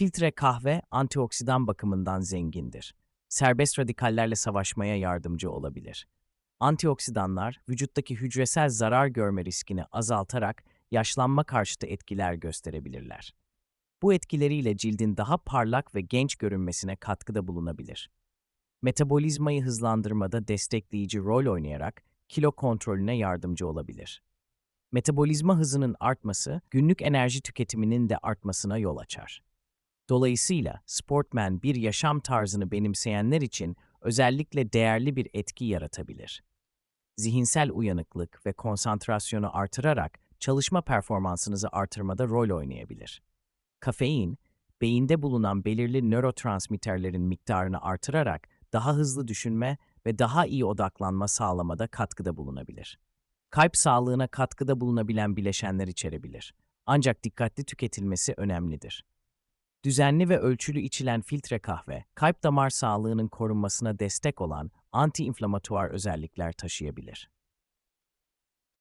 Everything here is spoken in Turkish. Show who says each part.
Speaker 1: Filtre kahve antioksidan bakımından zengindir. Serbest radikallerle savaşmaya yardımcı olabilir. Antioksidanlar vücuttaki hücresel zarar görme riskini azaltarak yaşlanma karşıtı etkiler gösterebilirler. Bu etkileriyle cildin daha parlak ve genç görünmesine katkıda bulunabilir. Metabolizmayı hızlandırmada destekleyici rol oynayarak kilo kontrolüne yardımcı olabilir. Metabolizma hızının artması, günlük enerji tüketiminin de artmasına yol açar. Dolayısıyla sportman bir yaşam tarzını benimseyenler için özellikle değerli bir etki yaratabilir. Zihinsel uyanıklık ve konsantrasyonu artırarak çalışma performansınızı artırmada rol oynayabilir. Kafein, beyinde bulunan belirli nörotransmitterlerin miktarını artırarak daha hızlı düşünme ve daha iyi odaklanma sağlamada katkıda bulunabilir. Kalp sağlığına katkıda bulunabilen bileşenler içerebilir. Ancak dikkatli tüketilmesi önemlidir. Düzenli ve ölçülü içilen filtre kahve, kalp damar sağlığının korunmasına destek olan anti-inflamatuar özellikler taşıyabilir.